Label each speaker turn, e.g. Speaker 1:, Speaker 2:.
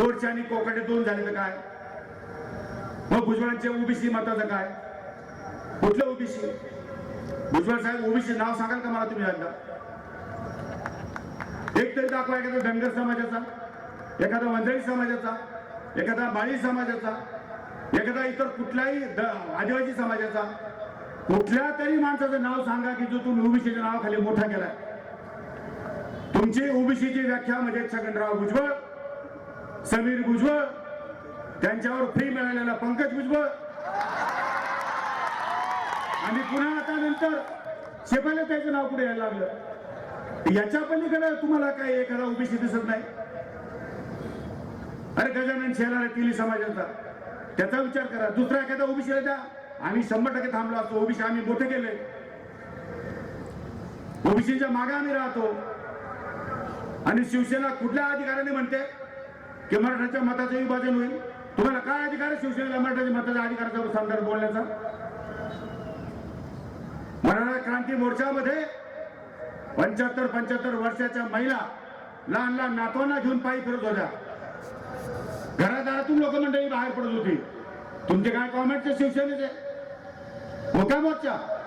Speaker 1: बोरचे आणि कोकडे दोन झाले तर काय? मग भुजबळांचे ओबीसी मताचं काय? कुठलं ओबीसी? भुजबळ साहेब ओबीसी नाव सांगाल का मला तुम्ही यांना एक तरी दाखवा एखादा धनगर समाजाचा एखादा वंजारी समाजाचा एखादा बाळी समाजाचा एखादा इतर कुठलाही द- आदिवासी समाजाचा कुठल्या तरी माणसाचं नाव सांगा की जो तुम्ही ओबीसीच्या नावाखाली मोठा केलाय. तुमची ओबीसीची व्याख्या म्हणजे छगनराव भुजबळ समीर भुजबळ त्यांच्यावर फ्री मिळालेला पंकज भुजबळ आणि पुन्हा आता नंतर शेपायला त्याचं नाव पुढे यायला लागलं. याच्या पलीकडे तुम्हाला काय एखादा ओबीसी दिसत नाही. अरे गजानन शेलार तिली समाजाचा. त्याचा विचार करा. दुसरा एखादा ओबीसीला द्या आम्ही शंभर टक्के थांबलो असतो. ओबीसी आम्ही मोठे केले. ओबीसीच्या मागे आम्ही राहतो. आणि शिवसेना कुठल्या अधिकाऱ्याने म्हणते? की मराठाच्या मताचं विभाजन होईल? तुम्हाला काय अधिकार आहे शिवसेनेला मराठाच्या मताच्या अधिकाराचा संदर्भ बोलण्याचा? मराठा क्रांती मोर्चामध्ये पंच्याहत्तर पंच्याहत्तर वर्षाच्या महिला लहान लहान नातवांना घेऊन पायी फिरत होत्या. घरादारातून लोक मंडळी बाहेर पडत होती. तुमचे काय कॉमेंट शिवसेनेचे? मोठा मोर्चा?